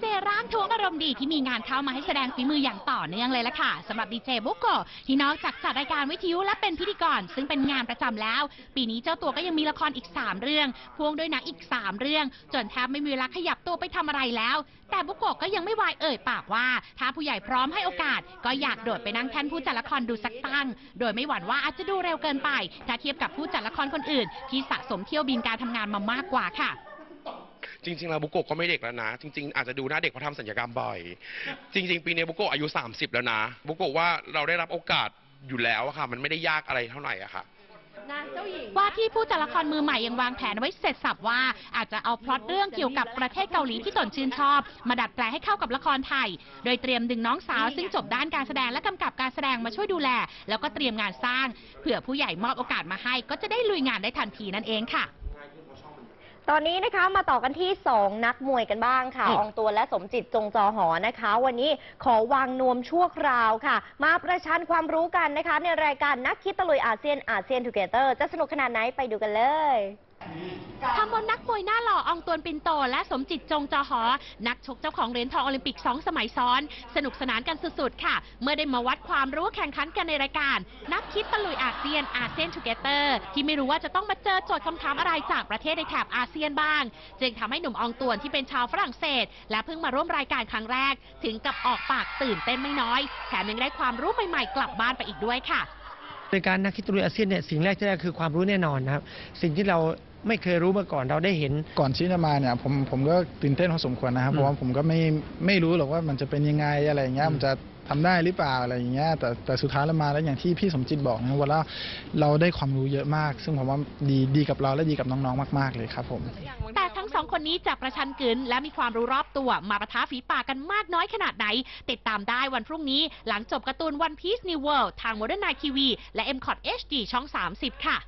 เจร่างทวงอารมณ์ดีที่มีงานเข้ามาให้แสดงฝีมืออย่างต่อเนื่องเลยล่ะค่ะสำหรับดีเจบุโกะที่นอกจากจัดรายการวิทยุและเป็นพิธีกร ซึ่งเป็นงานประจำแล้ว ปีนี้เจ้าตัวก็ยังมีละครอีก 3 เรื่องพ่วงด้วยหนังอีก 3 เรื่อง จนแทบไม่มีเวลาขยับตัวไปทำอะไรแล้ว แต่บุโกะก็ยังไม่วายเอ่ยปากว่า ถ้าผู้ใหญ่พร้อมให้โอกาส ก็อยากโดดไปนั่งแท่นผู้จัดละครดูสักตั้ง โดยไม่หวั่นว่าอาจจะดูเร็วเกินไป ถ้าเทียบกับผู้จัดละครคนอื่น ที่สะสมเที่ยวบินการทำงานมามากกว่าค่ะ จริงๆแล้วบุโกะก็ไม่เด็กแล้วนะ จริง ๆ อาจจะดูหน้าเด็กเพราะทำสัญญกรรมบ่อย จริง ๆ ปีนี้บุโกะอายุ 30 แล้วนะ บุโกะว่าเราได้รับโอกาสอยู่แล้วอะค่ะ มันไม่ได้ยากอะไรเท่าไหร่อะค่ะว่าที่ผู้จัดละครมือใหม่ยังวางแผนไว้เสร็จสับว่าอาจจะเอาพล็อตเรื่องเกี่ยวกับประเทศเกาหลีที่ตนชื่นชอบ มาดัดแปลงให้เข้ากับละครไทย โดยเตรียมดึงน้องสาวซึ่งจบด้านการแสดงและกำกับการแสดงมาช่วยดูแล แล้วก็เตรียมงานสร้างเผื่อผู้ใหญ่มอบโอกาสมาให้ ก็จะได้ลุยงานได้ทันทีนั่นเองค่ะ ตอนนี้นะคะมาต่อกันที่ 2 นักมวยกันบ้างค่ะอืมอองตัวและสมจิตจงจอหอนะคะ วันนี้ขอวางนวมชั่วคราวค่ะ มาประชันความรู้กันนะคะ ในรายการนักคิดตะลุยอาเซียนอาเซียนทูเกเตอร์จะสนุกขนาดไหนไปดูกันเลย ทำบนนักมวยหน้าหล่ออองตวนปินโต และสมจิตจงจอหอ นักชกเจ้าของเหรียญทองโอลิมปิก 2 สมัยซ้อน สนุกสนานกันสุดๆ ค่ะ เมื่อได้มาวัดความรู้แข่งขันกันในรายการ นักคิดตะลุยอาเซียนอาเซียนทูเกเตอร์ ที่ไม่รู้ว่าจะต้องมาเจอโจทย์คำถามอะไรจากประเทศในแถบอาเซียนบ้าง จึงทำให้หนุ่มอองตวนที่เป็นชาวฝรั่งเศส และเพิ่งมาร่วมรายการครั้งแรก ถึงกับออกปากตื่นเต้นไม่น้อยแถมยังได้ความรู้ใหม่ๆกลับบ้านไปอีกด้วยค่ะในการนักคิดตะลุยอาเซียนเนี่ยสิ่งแรกที่ได้คือความรู้แน่นอนนะครับ สิ่งที่เรา ไม่เคยรู้มาก่อนเราได้เห็นก่อนที่จะมาเนี่ยผมผมก็ตื่นเต้นพอสมควรนะครับอืมเพราะว่าผมก็ไม่ไม่รู้หรอกว่ามันจะเป็นยังไงอะไรอย่างเงี้ยอืมมันจะทำได้หรือเปล่าอะไรอย่างเงี้ยแต่แต่สุดท้ายแล้วมาแล้วอย่างที่พี่สมจิตบอกนะว่าเราเราได้ความรู้เยอะมาก ซึ่งผมว่าดีดีกับเราและดีกับน้องๆ มาก ๆ เลยครับผมแต่ทั้งสองคนนี้จะประชันกึนและมีความรู้รอบตัวมาประท้าฝีปากกันมากน้อยขนาดไหน ติดตามได้วันพรุ่งนี้ หลังจบการ์ตูน One Piece New World ทาง Modern Night TV และ m c o t HD ช่อง 30 ค่ะ